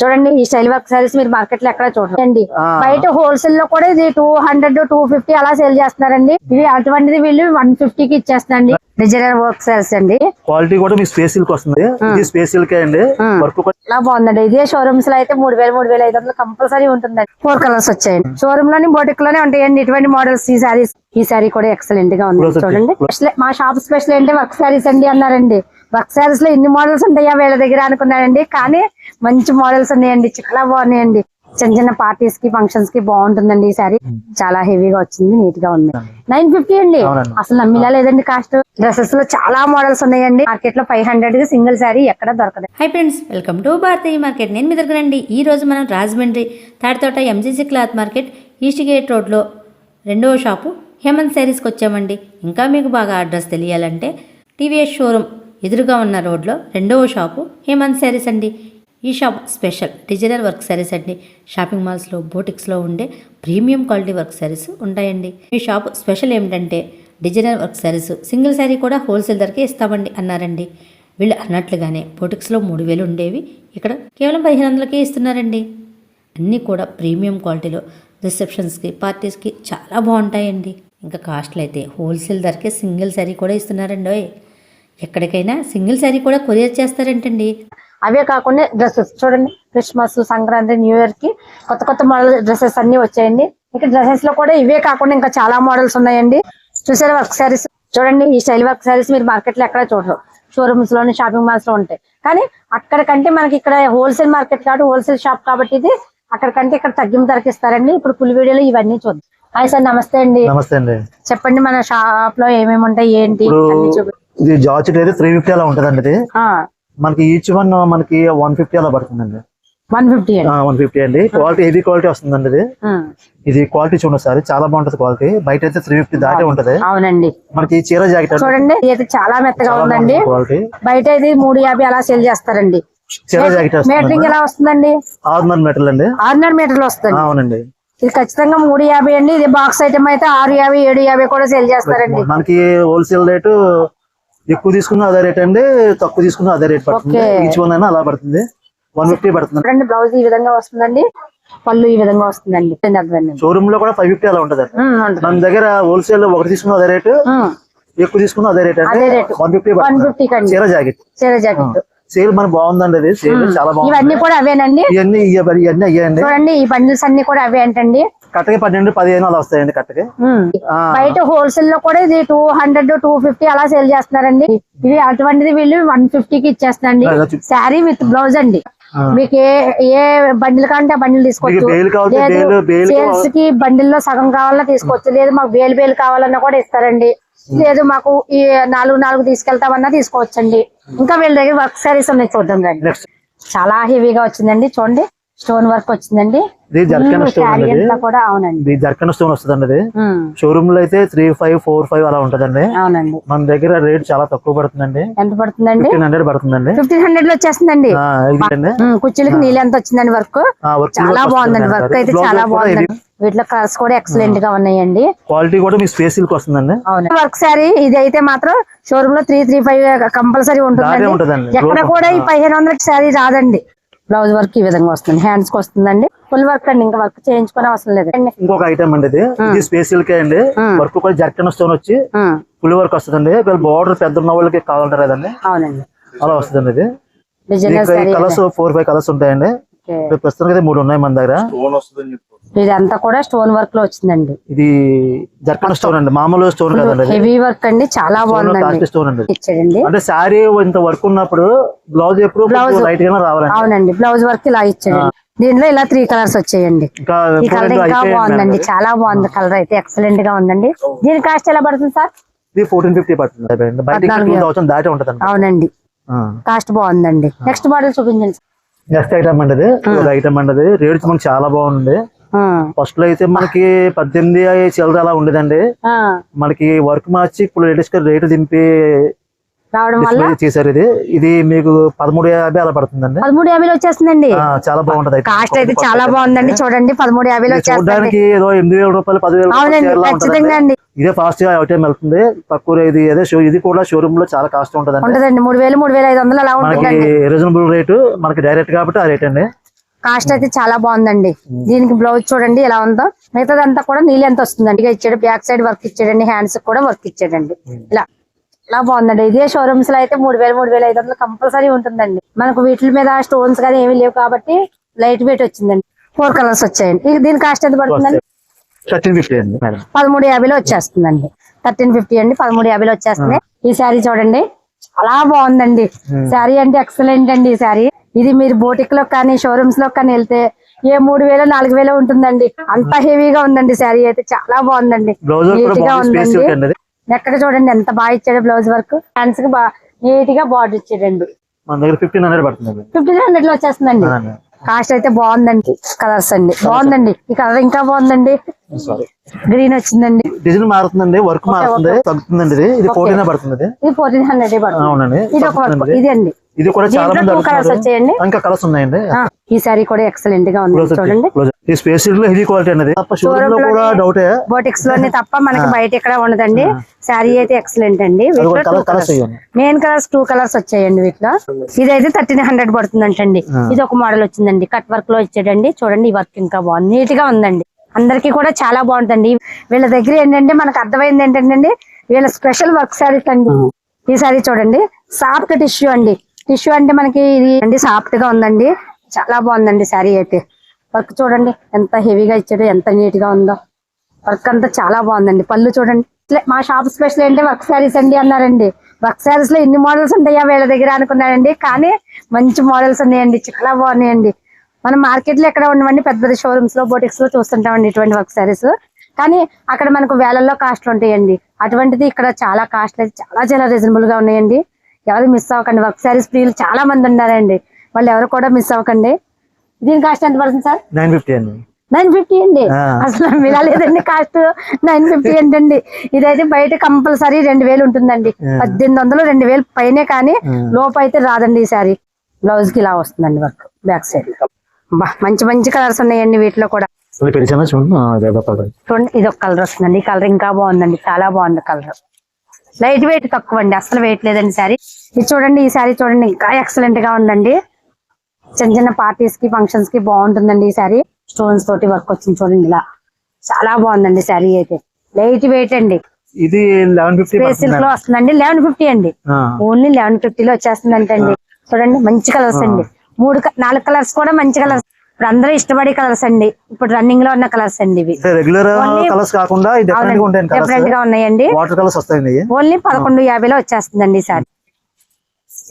చూడండి ఈ style work saris మీరు మార్కెట్లో ఎక్కడ చూడండి. బయట హోల్సేల్లో కూడా ఇది టూ హండ్రెడ్ టూ ఫిఫ్టీ అలా సేల్ చేస్తున్నారండి. ఇవి అటువంటిది వీళ్ళు వన్ ఫిఫ్టీ కి ఇచ్చేస్తున్నారండి. డిజైనర్ వర్క్ సారీస్ అండి. క్వాలిటీ కూడా మీ స్పేస్ సిల్క్ వస్తుంది. ఇది స్పేస్ సిల్క్ అండి. వర్క్ చాలా బాగుందండి. ఇదే షోరూమ్స్లో అయితే మూడు వేలు మూడు వేల ఐదు వందలు కంపల్సరీ ఉంటుందండి. ఫోర్ కలర్స్ వచ్చాయండి. షోరూమ్లోని బోటిక్లోనే ఉంటాయండి. ఇటువంటి మోడల్స్ ఈ సారీస్ ఈ సారీ కూడా ఎక్సలెంట్గా ఉంది. చూడండి. మా షాప్ స్పెషల్ ఏంటి? వర్క్ సారీస్ అండి అన్నారండి. వర్క్ సారీస్లో ఇన్ని మోడల్స్ ఉంటాయా వీళ్ళ దగ్గర అనుకున్నానండి. కానీ మంచి మోడల్స్ ఉన్నాయండి. చాలా బాగున్నాయండి. చిన్న చిన్న పార్టీస్కి ఫంక్షన్స్కి బాగుంటుందండి ఈ సారీ చాలా హెవీగా వచ్చింది. నీట్గా ఉంది. నైన్ ఫిఫ్టీ అండి. అసలు నమ్మిలా లేదండి కాస్ట్ డ్రెస్సెస్లో చాలా మోడల్స్ ఉన్నాయండి. మార్కెట్లో ఫైవ్ హండ్రెడ్కి సింగిల్ సారీ ఎక్కడ దొరకదు. Hi friends welcome to Bharatiya market నేను మీ దగ్గర రండి ఈ రోజు మనం Rajahmundry Tadithota MGC cloth market east gate రోడ్లో రెండవ షాపు హేమంత్ శారీస్కి వచ్చామండి. ఇంకా మీకు బాగా అడ్రస్ తెలియాలంటే టీవీఎస్ షోరూమ్ ఎదురుగా ఉన్న రోడ్లో రెండవ షాపు హేమంత్ శారీస్ అండి. ఈ shop special digital work saris అండి. షాపింగ్ మాల్స్లో బోటిక్స్లో ఉండే ప్రీమియం క్వాలిటీ వర్క్ శారీస్ ఉంటాయండి. ఈ షాప్ స్పెషల్ ఏమిటంటే designer work saris single sari కూడా హోల్సేల్ ధరకే ఇస్తామండి అన్నారండి. వీళ్ళు అన్నట్లుగానే బోటిక్స్లో మూడు వేలు ఉండేవి ఇక్కడ కేవలం పదిహేను వందలకే ఇస్తున్నారండి. అన్నీ కూడా ప్రీమియం క్వాలిటీలో రిసెప్షన్స్కి పార్టీస్కి చాలా బాగుంటాయండి. ఇంకా కాస్ట్లు అయితే హోల్సేల్ ధరకే సింగిల్ శారీ కూడా ఇస్తున్నారండి ఓయ్. ఎక్కడికైనా సింగిల్ శారీ కూడా కొరియర్ చేస్తారంటండి? అవే కాకుండా డ్రెస్సెస్ చూడండి క్రిస్మస్ సంక్రాంతి న్యూ ఇయర్కి కొత్త కొత్త మోడల్ డ్రెస్సెస్ అన్ని వచ్చాయండి. ఇంకా డ్రెస్సెస్లో కూడా ఇవే కాకుండా ఇంకా చాలా మోడల్స్ ఉన్నాయండి. చూసారా వర్క్ సారీస్ చూడండి ఈ స్టైల్ వర్క్ సారీస్ మీరు మార్కెట్లో ఎక్కడ చూడరు. షోరూమ్స్లోని షాపింగ్ మాల్స్లో ఉంటాయి. కానీ అక్కడ కంటే మనకి ఇక్కడ హోల్సేల్ మార్కెట్ కాబట్టి హోల్సేల్ షాప్ కాబట్టి ఇది అక్కడ కంటే ఇక్కడ తగ్గింపు ధరకి ఇస్తారండి. ఇప్పుడు ఫుల్ వీడియోలో ఇవన్నీ చూద్దాం. హాయ్ సార్ నమస్తే అండి. నమస్తే అండి. చెప్పండి మన షాప్లో ఏమేమి ఉంటాయి ఏంటి? అన్ని చూపి ఇది జార్జెట్ అయితే త్రీ ఫిఫ్టీ అలా ఉంటదండి ఇది. మనకి ఈచ్ వన్ మనకి వన్ ఫిఫ్టీ అలా పడుతుందండి. వన్ ఫిఫ్టీ అండి. వన్ ఫిఫ్టీ అండి. క్వాలిటీ హెవీ క్వాలిటీ వస్తుందండి ఇది. ఇది క్వాలిటీ చూడండి సార్ చాలా బాగుంటది క్వాలిటీ బయట అయితే త్రీ ఫిఫ్టీ దాటే ఉంటది. అవునండి. మనకి చీర జాకెట్ చూడండి ఇది చాలా మెత్తగా ఉందండి. క్వాలిటీ బయట ఇది మూడు యాభై అలా సేల్ చేస్తారండి. చీర జాకెట్ మీటరింగ్ ఎలా వస్తుందండి? ఆర్మర్ మెటల్ అండి. ఆరున్నర మీటర్లు వస్తుంది. అవునండి. ఇది ఖచ్చితంగా మూడు యాభై అండి. ఇది బాక్స్ ఐటమ్ అయితే ఆరు యాభై ఏడు యాభై కూడా సేల్ చేస్తారండి. మనకి హోల్సేల్ రేటు ఎక్కువ తీసుకున్న అదే రేట్ అండి తక్కువ తీసుకున్న అదే రేట్ పడుతుంది. ఈచ్ వన్ అయినా అలా పడుతుంది వన్ ఫిఫ్టీ పడుతుంది బ్లౌజ్ ఈ విధంగా వస్తుందండి పళ్ళు ఈ విధంగా వస్తుందండి. షోరూమ్లో కూడా ఫైవ్ ఫిఫ్టీ అలా ఉంటది. మన దగ్గర హోల్సేల్లో ఒకటి తీసుకున్న అదే రేటు ఎక్కువ తీసుకున్న అదే రేట్ అండి. వన్ ఫిఫ్టీ 150 కండి. చీర జాకెట్ చీర జాకెట్ సేల్ మనకి బాగుందండి అది. సేల్ చాలా బాగుంది. ఇవన్నీ కూడా అవేనండి? ఇవన్నీ ఇవన్నీ అయ్యాయండి. చూడండి ఈ బండిల్స్ అన్ని కూడా అవే అంటండి. కట్టకి పన్నెండు పదిహేను అలా వస్తాయండి కట్టకి. బయట హోల్సేల్లో కూడా ఇది టూ హండ్రెడ్ టూ ఫిఫ్టీ అలా సేల్ చేస్తున్నారండి. ఇవి అటువంటిది వీళ్ళు వన్ ఫిఫ్టీ కి ఇచ్చేస్తున్నారండి. అలా చూపి- శారీ విత్ బ్లౌజ్ అండి. మీకు ఏ ఏ బండిల్ కావాలంటే ఆ బండిల్ తీసుకోవచ్చు. సేల్స్కి బండిల్లో సగం కావాలన్నా తీసుకోవచ్చు. లేదు మాకు బేలు బేలు కావాలన్నా కూడా ఇస్తారండి. లేదు మాకు ఈ నాలుగు నాలుగు తీసుకెళ్తామన్నా తీసుకోవచ్చండి. ఇంకా వీళ్ళ దగ్గర వర్క్ సారీస్ ఉన్నాయి చూద్దాం రండి. చాలా హెవీగా వచ్చిందండి చూడండి. స్టోన్ వర్క్ వచ్చిందండి. కూడా అవునండి. జర్కన్ స్టోన్ వస్తుందండి షోరూమ్లో అయితే త్రీ ఫైవ్ ఫోర్ ఫైవ్ అలా ఉంటదండి. అవునండి. మన దగ్గర రేట్ చాలా తక్కువ పడుతుందండి. ఎంత పడుతుందండి? ఫిఫ్టీన్ హండ్రెడ్ పడుతుందండి. ఫిఫ్టీన్ హండ్రెడ్లో వచ్చేస్తుందండి. కుర్చీలకి నీళ్ళు ఎంత వచ్చిందండి వర్క్? చాలా బాగుందండి. వర్క్ అయితే చాలా బాగుందండి. వీటిలో కలర్స్ కూడా ఎక్సలెంట్గా ఉన్నాయండి. క్వాలిటీ కూడా మీ స్పేస్ సిల్క్ వస్తుందండి. అవును. వర్క్ సారీ ఇది అయితే మాత్రం షోరూమ్లో త్రీ త్రీ ఫైవ్ కంపల్సరీ ఉంటుందండి. ఉంటదండి. ఎక్కడ కూడా ఈ పదిహేను వందలకి సారీ రాదండి. బ్లౌజ్ వర్క్ ఈ విధంగా వస్తుంది. హ్యాండ్స్కి వస్తుందండి. ఫుల్ వర్క్ అండి. ఇంకా వర్క్ చేయించుకునే అవసరం లేదు. ఇంకొక ఐటమ్ అండి ఇది. ఇది స్పేస్ సిల్క్ అండి. వర్క్ కూడా జర్కన్ స్టోన్ వచ్చి ఫుల్ వర్క్ వస్తుందండి. బార్డర్ పెద్ద ఉన్న వాళ్ళకి కావాలంటారు కదండి అవునండి. అలా వస్తుందండి ఇది. కలర్స్ ఫోర్ ఫైవ్ కలర్స్ ఉంటాయండి. ప్రస్తుతానికి మూడు ఉన్నాయి మన దగ్గర. ఇదంతా కూడా స్టోన్ వర్క్లో వచ్చిందండి. ఇది జర్కన్ స్టోన్ అండి మామూలు స్టోన్ హెవీ వర్క్ అండి చాలా బాగుందండి. కాస్ట్ స్టోన్ అండి ఇచ్చాడండి అంటే శారీ ఇంత వర్క్ ఉన్నప్పుడు బ్లౌజ్ ఎప్పుడు లైట్ గానే రావాలండి. అవునండి బ్లౌజ్ వర్క్ ఇలా ఇచ్చాడండి దీనిలో ఇలా త్రీ కలర్స్ వచ్చాయండి. ఈ కలర్ ఇంకా బాగుందండి. చాలా బాగుంది కలర్ అయితే ఎక్సలెంట్గా ఉందండి. దీని కాస్ట్ ఎలా పడుతుంది సార్? ఇది ఫోర్టీన్ ఫిఫ్టీ పడుతుంది దాటే ఉంటది అవునండి. కాస్ట్ బాగుందండి. నెక్స్ట్ మోడల్ చూపించండి నెక్స్ట్ ఐటమ్ అండి ఐటమ్ అండి రేట్స్ మనకి చాలా బాగుంది. ఫస్ట్లో అయితే మనకి పద్దెనిమిది చిల్లర అలా ఉండేదండి. మనకి వర్క్ మార్చి ఇప్పుడు లేటెస్ట్గా రేటు దింపి చేశారు ఇది. ఇది మీకు పదమూడు యాభై అలా పడుతుందండి. పదమూడు యాభైలో వచ్చేస్తుందండి. చాలా బాగుంటది. కాస్ట్ అయితే చాలా బాగుందండి. చూడండి పదమూడు యాభైలో చూడడానికి ఏదో ఎనిమిది వేల రూపాయలు పదివేల ఇదే ఫాస్ట్గా ఐటమ్ వెళ్తుంది. తక్కువ ఇది అదే షో ఇది కూడా షోరూమ్లో చాలా కాస్ట్ ఉంటదండి. ఉంటదండి మూడు వేలు మూడు వేల ఐదు వందలు అలా ఉంటుందండి. రీజనబుల్ రేటు మనకి డైరెక్ట్ కాబట్టి ఆ రేట్ అండి. కాస్ట్ అయితే చాలా బాగుందండి. దీనికి బ్లౌజ్ చూడండి ఎలా ఉందో. మిగతాదంతా కూడా నీళ్ళు ఎంత వస్తుందండి. ఇచ్చాడు బ్యాక్ సైడ్ వర్క్ ఇచ్చాడండి. హ్యాండ్స్ కూడా వర్క్ ఇచ్చాడండి. ఇలా ఇలా బాగుందండి. ఇదే షోరూమ్స్లో అయితే మూడు వేలు మూడు వేల ఐదు వందలు కంపల్సరీ ఉంటుందండి. మనకు వీటి మీద స్టోన్స్ కానీ ఏమీ లేవు కాబట్టి లైట్ వెయిట్ వచ్చిందండి. ఫోర్ కలర్స్ వచ్చాయండి. ఇది దీని కాస్ట్ ఎంత పడుతుందండి? పదమూడు యాభైలో వచ్చేస్తుందండి. థర్టీన్ ఫిఫ్టీ అండి పదమూడు యాభైలో వచ్చేస్తుంది ఈ శారీ చూడండి. చాలా బాగుందండి. శారీ అంటే ఎక్సలెంట్ అండి ఈ శారీ. ఇది మీరు బోటిక్లో కానీ షోరూమ్స్లో కానీ వెళ్తే ఏ మూడు వేలు నాలుగు వేలు ఉంటుందండి. అంత హెవీగా ఉందండి శారీ అయితే. చాలా బాగుందండి. నీట్గా ఉందండి. ఎక్కడ చూడండి ఎంత బాగా ఇచ్చాడు బ్లౌజ్ వర్క్ హ్యాండ్స్కి నీట్గా బార్డర్ ఇచ్చాడండి. ఫిఫ్టీన్ హండ్రెడ్లో వచ్చేస్తుందండి. కాస్ట్ అయితే బాగుందండి. కలర్స్ అండి. బాగుందండి. ఈ కలర్ ఇంకా బాగుందండి. గ్రీన్ వచ్చిందండి. డిజైన్ మారుతుందండి. వర్క్ మారుతుంది. తగ్గుతుందండి ఇది. ఫోర్టీన్ పడుతుంది ఇది ఫోర్టీన్ హండ్రెడ్ పడుతుంది. ఇది ఒక వర్క్. ఇది అండి. ఇది కూడా చాలా మంది. వచ్చాయండి. ఇంకా కలర్స్ ఉన్నాయండి. ఈ సారీ కూడా ఎక్సలెంట్గా ఉంది చూడండి. ఈ స్పేస్లో హెవీ క్వాలిటీ అనేది తప్ప షోరూమ్లో కూడా డౌటే బోటిక్స్లోనే తప్ప మనకి బయట ఎక్కడ ఉండదండి. శారీ అయితే ఎక్సలెంట్ అండి. మెయిన్ కలర్స్ టూ కలర్స్ వచ్చాయండి వీటిలో ఇదైతే థర్టీన్ హండ్రెడ్ పడుతుందంటండి. ఇది ఒక మోడల్ వచ్చిందండి. కట్ వర్క్లో ఇచ్చాడండి. చూడండి ఈ వర్క్ ఇంకా బాగుంది. నీట్గా ఉందండి. అందరికి కూడా చాలా బాగుంటుంది వీళ్ళ దగ్గర ఏంటంటే మనకు అర్థమైంది ఏంటంటే వీళ్ళ స్పెషల్ వర్క్ శారీస్ అండి ఈ సారీ చూడండి. సాఫ్ట్ టిష్యూ అండి. టిష్యూ అంటే మనకి ఇది అండి సాఫ్ట్గా ఉందండి. చాలా బాగుందండి శారీ అయితే. వర్క్ చూడండి ఎంత హెవీగా ఇచ్చాడు ఎంత నీట్గా ఉందో. వర్క్ అంతా చాలా బాగుందండి. పళ్ళు చూడండి. మా షాప్ స్పెషల్ ఏంటి వర్క్ శారీస్ అండి అన్నారండి. వర్క్ శారీస్లో ఎన్ని మోడల్స్ ఉంటాయా వీళ్ళ దగ్గర అనుకున్నానండి కానీ మంచి మోడల్స్ ఉన్నాయండి. చాలా బాగున్నాయండి. మనం మార్కెట్లో ఎక్కడ ఉండవండి పెద్ద పెద్ద షోరూమ్స్లో బోటిక్స్లో చూస్తుంటామండి ఇటువంటి వర్క్ శారీస్ కానీ అక్కడ మనకు వేలల్లో కాస్ట్లు ఉంటాయండి. అటువంటిది ఇక్కడ చాలా కాస్ట్ అయితే చాలా చాలా రీజనబుల్గా ఉన్నాయండి. ఎవరు మిస్ అవ్వకండి. వర్క్ శారీస్ ప్రియులు చాలా మంది ఉన్నారండి. వాళ్ళు ఎవరు కూడా మిస్ అవ్వకండి. దీని కాస్ట్ ఎంత పడుతుంది సార్? నైన్ ఫిఫ్టీ అండి. నైన్ ఫిఫ్టీ అండి. అసలు మిగలేదండి కాస్ట్ నైన్ ఫిఫ్టీ ఏంటండి? ఇదైతే బయట కంపల్సరీ రెండు వేలు ఉంటుందండి. పద్దెనిమిది వందలు రెండు వేలు పైనే కానీ లోపు అయితే రాదండి ఈ సారీ. బ్లౌజ్కి ఇలా వస్తుందండి వర్క్ బ్యాక్ సైడ్ మంచి మంచి కలర్స్ ఉన్నాయండి వీటిలో కూడా. ఇది ఒక కలర్ వస్తుందండి. ఈ కలర్ ఇంకా బాగుందండి. చాలా బాగుంది కలర్ లైట్ వెయిట్ తక్కువ అండి అసలు వెయిట్ లేదండి సారీ ఇది చూడండి ఈ సారీ చూడండి ఇంకా ఎక్సలెంట్గా ఉందండి. చిన్న చిన్న పార్టీస్కి ఫంక్షన్స్కి బాగుంటుందండి ఈ సారీ స్టోన్స్ తోటి వర్క్ వచ్చింది చూడండి ఇలా. చాలా బాగుందండి సారీ అయితే. లైట్ వెయిట్ అండి. ఇది లెవెన్ ఫిఫ్టీ లో వస్తుందండి లెవెన్ ఫిఫ్టీ అండి. ఓన్లీ లెవెన్ ఫిఫ్టీలో వచ్చేస్తుందంటే అండి చూడండి మంచి కలర్స్ అండి. మూడు నాలుగు కలర్స్ కూడా మంచి కలర్స్ ఇప్పుడు అందరూ ఇష్టపడే కలర్స్ అండి. ఇప్పుడు రన్నింగ్లో ఉన్న కలర్స్ అండి ఇవి. రెగ్యులర్ కలర్స్ కాకుండా డిఫరెంట్గా ఉన్నాయండి. వాటర్ కలర్స్ వస్తాయండి. ఓన్లీ పదకొండు యాభైలో వచ్చేస్తుందండి ఈ సారీ.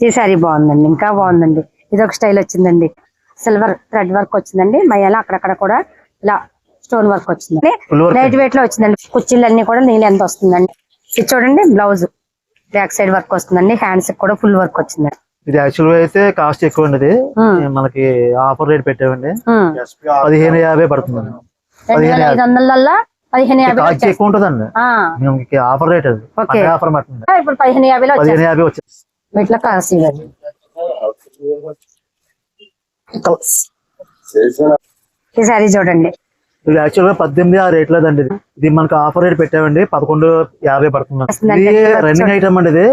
ఈ సారీ బాగుందండి ఇంకా బాగుందండి. ఇది ఒక స్టైల్ వచ్చిందండి. సిల్వర్ థ్రెడ్ వర్క్ వచ్చిందండి. మయ్యాల అక్కడక్కడ కూడా ఇలా స్టోన్ వర్క్ వచ్చిందండి. లైట్ వెయిట్లో వచ్చిందండి. కుర్చీలు అన్ని కూడా నీళ్ళు ఎంత వస్తుందండి. ఇది చూడండి బ్లౌజ్ బ్యాక్ సైడ్ వర్క్ వస్తుందండి. హ్యాండ్స్ కూడా ఫుల్ వర్క్ వచ్చిందండి. ఇది యాక్చువల్గా అయితే కాస్ట్ ఎక్కువ అండి. మనకి ఆఫర్ రేట్ పెట్టామండి. పదిహేను యాభై పడుతుంది పదిహేను కాస్ట్ ఎక్కువ ఉంటుందండి. మేము ఆఫర్ రేట్ అది. ఆఫర్ ఇప్పుడు పదిహేను పదిహేను యాభై ఇవ్వండి. ఈ సారీ చూడండి. ఇది యాక్చువల్గా పద్దెనిమిది ఆ రేట్ లేదండి ఇది. మనకి ఆఫర్ రేట్ పెట్టామండి. పదకొండు యాభై పడుతుంది. ఇది రన్నింగ్ ఐటమ్ అండి ఇది.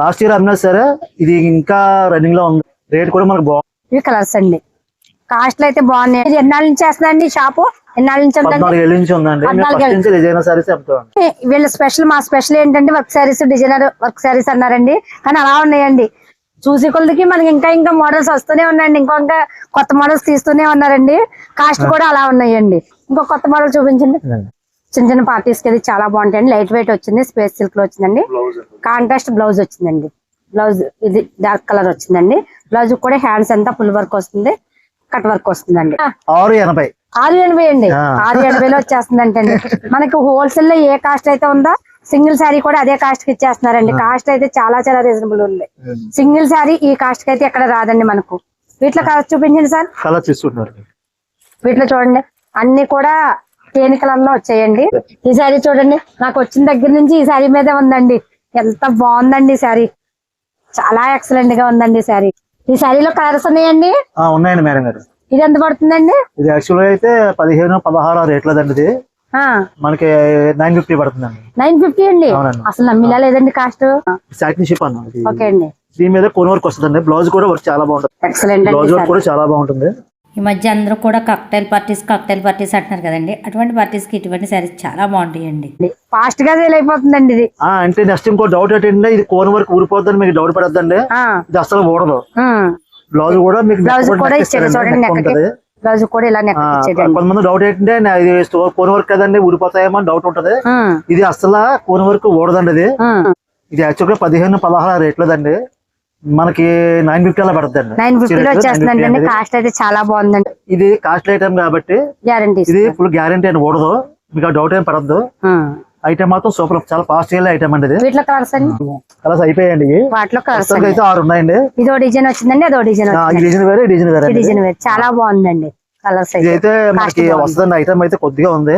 లాస్ట్ ఇయర్ అమ్మినా సరే ఇది ఇంకా రన్నింగ్లో ఉంది. రేట్ కూడా మనకు బాగుంది. ఇవి కలర్స్ అండి. కాస్ట్లు అయితే బాగున్నాయి. ఎన్నాళ్ళ నుంచి చేస్తుందండి షాపు? ఎన్నాళ్ళ నుంచి ఉందండి? వీళ్ళ స్పెషల్ మా స్పెషల్ ఏంటంటే work saris designer work saris అన్నారండి. కానీ అలా ఉన్నాయండి. చూసి కొలదికి మనకి ఇంకా ఇంకా మోడల్స్ వస్తూనే ఉన్నాయండి. ఇంకో ఇంకా కొత్త మోడల్స్ తీస్తూనే ఉన్నారండి. కాస్ట్ కూడా అలా ఉన్నాయండి. ఇంకో కొత్త మోడల్ చూపించండి. చిన్న చిన్న పార్టీస్కి అది చాలా బాగుంటాయండి. లైట్ వెయిట్ వచ్చింది స్పేస్ సిల్క్లో వచ్చిందండి. కాంట్రాస్ట్ బ్లౌజ్ వచ్చిందండి. బ్లౌజ్ ఇది డార్క్ కలర్ వచ్చిందండి. బ్లౌజ్ కూడా హ్యాండ్స్ అంతా ఫుల్ వర్క్ వస్తుంది కట్ వర్క్ వస్తుందండి. ఆరు ఎనభై. ఆరు ఎనభై అండి. ఆరు ఎనభైలో వచ్చేస్తుందంటే అండి మనకి హోల్సేల్లో ఏ కాస్ట్ అయితే ఉందో సింగిల్ శారీ కూడా అదే కాస్ట్కి ఇచ్చేస్తున్నారండి. కాస్ట్ అయితే చాలా చాలా రీజనబుల్ ఉంది. సింగిల్ శారీ ఈ కాస్ట్కి అయితే ఎక్కడ రాదండి మనకు. వీటిలో కాస్ట్ చూపించండి సార్. కలర్ తీసుకుంటున్నారు వీటిలో చూడండి. అన్ని కూడా తేనె కలర్లో వచ్చాయండి. ఈ శారీ చూడండి నాకు వచ్చిన దగ్గర నుంచి ఈ శారీ మీదే ఉందండి. ఎంత బాగుందండి ఈ శారీ. చాలా ఎక్సలెంట్గా ఉందండి ఈ శారీ. ఈ శారీలో కలర్స్ ఉన్నాయండి? ఉన్నాయండి మేడం గారు. ఇది ఎంత పడుతుందండి? ఇది యాక్చువల్ అయితే పదిహేను పదహారు ఆ రేట్ లేదండి ఇది మనకి నైన్ ఫిఫ్టీ పడుతుందండి. నైన్ ఫిఫ్టీ అండి. అసలు నమ్మిలా లేదండి కాస్ట్. సాటిన్ షిప్ అన్న ఓకే అండి. దీని మీద కొన్ని వర్క్ వస్తుందండి. బ్లౌజ్ కూడా వర్క్ చాలా బాగుంటుంది. ఎక్సలెంట్ బ్లౌజ్ వర్క్ కూడా చాలా బాగుంటుంది. ఈ మధ్య అందరూ కూడా కాక్టైల్ పార్టీస్ కాక్టైల్ పార్టీస్ అంటున్నారు కదండి. అటువంటి పార్టీస్కి ఇటువంటి శారీస్ చాలా బాగుంటాయండి. ఫాస్ట్గా సేల్ అయిపోతుందండి ఇది. ఆ అంటే నెక్స్ట్ ఇంకో డౌట్ ఏంటంటే ఇది కోన్ వర్క్ ఊరిపోద్దని మీకు డౌట్ పడద్దండి. ఆ, ఇది అసలు ఊడదు. బ్లౌజ్ కూడా మీకు బ్లౌజ్ కూడా ఇస్తారండి, చూడండి. బ్లౌజ్ కూడా ఇలా నెక్ కొంతమంది డౌట్ ఏంటంటే ఇది స్టోర్ కోన్ వర్క్ కదండి ఊడిపోతాయేమో అని డౌట్ ఉంటది. ఇది అసలు కోన్ వర్క్ ఊడదండి ఇది. ఇది యాక్చువల్గా పదిహేను పదహారు రేట్లేదండి. మనకి నైన్ ఫిఫ్టీ అలా పడుతుందండి నైన్ ఫిఫ్టీలో వచ్చేస్తుందండి అండి. 950 కాస్ట్ అయితే చాలా బాగుందండి. ఇది కాస్ట్లీ ఐటమ్ కాబట్టి గ్యారంటీ ఇది ఫుల్ గ్యారంటీ అని ఊడదు. మీకు డౌట్ ఏం పడద్దు. ఐటమ్ మాత్రం సూపర్ చాలా ఫాస్ట్ వెళ్ళే ఐటమ్ అండి వీటిలో కలర్స్ అండి? కలర్స్ అయిపోయాయండి వాటిలో కలర్స్ అయితే ఆరు ఉన్నాయండి. ఇదో డిజైన్ వచ్చిందండి అదో డిజైన్ డిజైన్ వేరే డిజైన్ వేరే. డిజైన్ వేరు. చాలా బాగుందండి. కలర్స్ అయితే. మనకి బాగుంది. వస్తుందండి. ఐటమ్ అయితే కొద్దిగా ఉంది.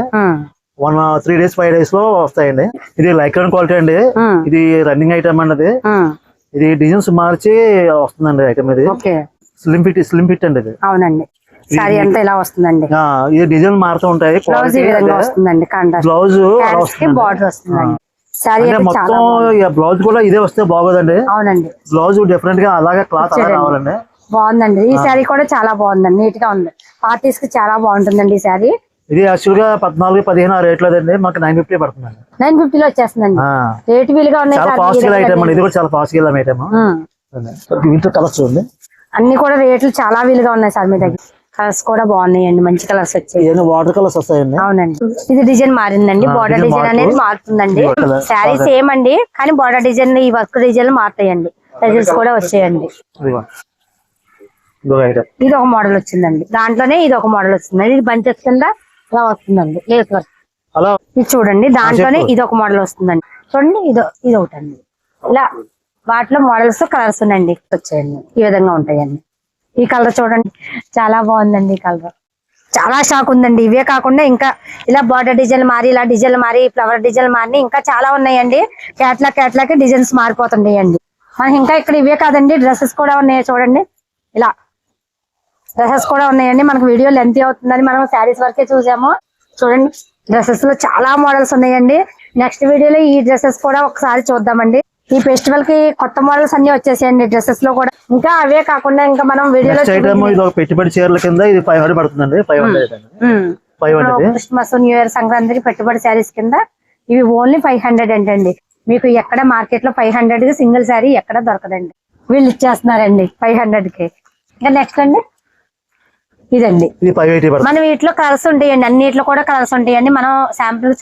వన్ త్రీ డేస్ ఫైవ్ డేస్లో వస్తాయండి. ఇది లైక్రాన్ క్వాలిటీ అండి. ఇది రన్నింగ్ ఐటమ్ అన్నది. ఇది డిజైన్స్ మార్చి వస్తుందండి ఐటమ్ ఇది. స్లిమ్ ఫిట్ స్లిమ్ ఫిట్ అండి ఇది. అవునండి. సారీ అంతా ఇలా వస్తుందండి. ఇది డిజైన్ మారుతూ ఉంటాయి. బ్లౌజ్ వస్తుందండి బ్లౌజ్ బార్డర్ వస్తుందండి. మొత్తం. బ్లౌజ్ కూడా ఇదే వస్తే బాగోదండి. అవునండి. బ్లౌజ్ డిఫరెంట్గా అలాగే క్లాత్ అలా. రావాలండి. బాగుందండి. ఈ శారీ కూడా చాలా బాగుందండి. నీట్గా ఉంది. పార్టీస్కి చాలా బాగుంటుందండి ఈ శారీ ఇది యాక్చువల్గా పద్నాలుగు పదిహేను ఆ రేట్లేదండి మనకి నైన్ ఫిఫ్టీ పడుతుందండి. నైన్ ఫిఫ్టీలో వచ్చేస్తుందండి. ఆ, రేట్ వీలుగా ఉన్నాయి చాలా ఫాస్ట్గా. ఐటమ్ అండి. ఇది కూడా చాలా ఫాస్ట్గా ఐటమ్ కలర్స్ చూడండి. అన్ని కూడా రేట్లు చాలా వీలుగా ఉన్నాయి సార్ మీ దగ్గర. కలర్స్ కూడా బాగున్నాయండి. మంచి కలర్స్ వచ్చాయి. వాటర్ కలర్స్ వస్తాయండి. అవునండి. ఇది డిజైన్ మారిందండి. Border design. అనేది మారుతుందండి. శారీ సేమ్ అండి. కానీ బార్డర్ డిజైన్ ఈ వర్క్ డిజైన్ మారుతాయండి. డిజైన్స్ కూడా వచ్చాయండి. ఇది ఒక మోడల్ వచ్చిందండి. దాంట్లోనే ఇది ఒక మోడల్ వచ్చిందండి. ఇది బంచెస్ కింద ఇలా వస్తుందండి లేస్ వర్క్ అలా ఇది చూడండి దాంట్లోనే. ఇది ఒక మోడల్ వస్తుందండి. చూడండి ఇదో ఇది ఒకటి అండి ఇలా వాటిలో మోడల్స్ కలర్స్ ఉన్నాయండి. వచ్చాయండి. ఈ విధంగా ఉంటాయండి. ఈ కలర్ చూడండి చాలా బాగుందండి ఈ కలర్ చాలా షాక్ ఉందండి. ఇవే కాకుండా ఇంకా ఇలా బార్డర్ డిజైన్ మారి ఇలా డిజైన్ మారి ఫ్లవర్ డిజైన్ మారి ఇంకా చాలా ఉన్నాయండి. క్యాట్లా క్యాట్లాకి డిజైన్స్ మారిపోతుంటాయండి మనకి ఇంకా ఇక్కడ ఇవే కాదండి డ్రెస్సెస్ కూడా ఉన్నాయి చూడండి. ఇలా డ్రెస్సెస్ కూడా ఉన్నాయండి. మనకు వీడియో లెంత్ అవుతుందని మనం శారీస్ వరకే చూసాము. చూడండి డ్రెస్సెస్లో చాలా మోడల్స్ ఉన్నాయండి. నెక్స్ట్ వీడియోలో ఈ డ్రెస్సెస్ కూడా ఒకసారి చూద్దామండి. ఈ ఫెస్టివల్కి కొత్త మోడల్స్ అన్ని వచ్చేసాయండి డ్రెస్సెస్లో కూడా. ఇంకా అవే కాకుండా ఇంకా మనం వీడియోలో పెట్టుబడి చీరల కింద ఇది ఫైవ్ హండ్రెడ్ పడుతుందండి. Five hundred five hundred Christmas new year సంక్రాంతికి పెట్టుబడి శారీస్ కింద ఇవి ఓన్లీ ఫైవ్ హండ్రెడ్ అంటండి. మీకు ఎక్కడ మార్కెట్లో ఫైవ్ హండ్రెడ్కి సింగిల్ శారీ ఎక్కడ దొరకదండి. వీళ్ళు ఇచ్చేస్తున్నారండి ఫైవ్ హండ్రెడ్కి. ఇంకా నెక్స్ట్ అండి. ఇదండి. మనం వీటిలో కలర్స్ ఉంటాయండి. అన్నిట్లో కూడా కలర్స్ ఉంటాయండి. మనం శాంపుల్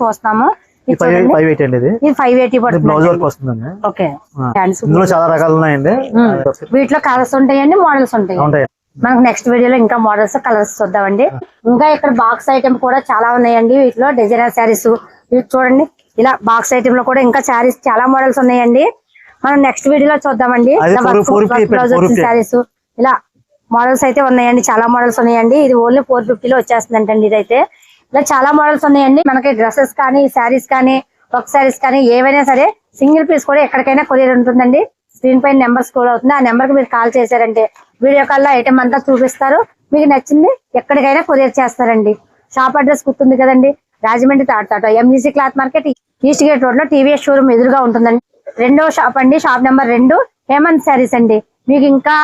ఉన్నాయండి. వీటిలో కలర్స్ ఉంటాయండి మోడల్స్ ఉంటాయి. మనకు నెక్స్ట్ వీడియోలో ఇంకా మోడల్స్ కలర్స్ చూద్దామండి. ఇంకా ఇక్కడ బాక్స్ ఐటమ్ కూడా చాలా ఉన్నాయండి. వీటిలో డిజైనర్ శారీస్. ఇవి చూడండి ఇలా బాక్స్ ఐటమ్లో కూడా ఇంకా శారీస్ చాలా మోడల్స్ ఉన్నాయండి. మనం నెక్స్ట్ వీడియోలో చూద్దామండి. శారీస్. ఇలా మోడల్స్ అయితే ఉన్నాయండి. చాలా మోడల్స్ ఉన్నాయండి. ఇది ఓన్లీ ఫోర్ ఫిఫ్టీలో వచ్చేస్తుందంటండి ఇదైతే. ఇలా చాలా మోడల్స్ ఉన్నాయండి. మనకి డ్రెస్సెస్ కానీ శారీస్ కానీ వర్క్ శారీస్ కానీ ఏవైనా సరే సింగిల్ పీస్ కూడా ఎక్కడికైనా కొరియర్ ఉంటుందండి. స్క్రీన్ పైన నెంబర్ స్కూల్ అవుతుంది. ఆ నెంబర్కి మీరు కాల్ చేశారంటే వీడియో కాల్లో ఐటమ్ అంతా చూపిస్తారు. మీకు నచ్చింది ఎక్కడికైనా కొరియర్ చేస్తారండి. షాప్ అడ్రస్ గుర్తుంది కదండి. Rajahmundry Tadithota MGC cloth market east gate రోడ్లో టీవీఎస్ షోరూమ్ ఎదురుగా ఉంటుందండి. రెండో షాప్ అండి. షాప్ నెంబర్ రెండు హేమంత్ శారీస్ అండి. మీకు ఇంకా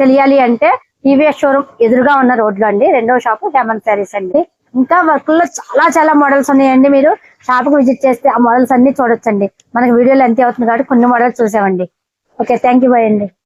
తెలియాలి అంటే టీవీఎస్ షోరూమ్ ఎదురుగా ఉన్న రోడ్లో అండి రెండో షాప్ హేమంత్ శారీస్ అండి. ఇంకా వర్క్లో చాలా చాలా మోడల్స్ ఉన్నాయండి మీరు. షాప్కి విజిట్ చేస్తే ఆ మోడల్స్ అన్ని చూడొచ్చండి. మనకి వీడియోలు ఎంత అవుతుంది కాబట్టి కొన్ని మోడల్స్ చూసామండి. ఓకే థ్యాంక్ యూ బాయ్ అండి.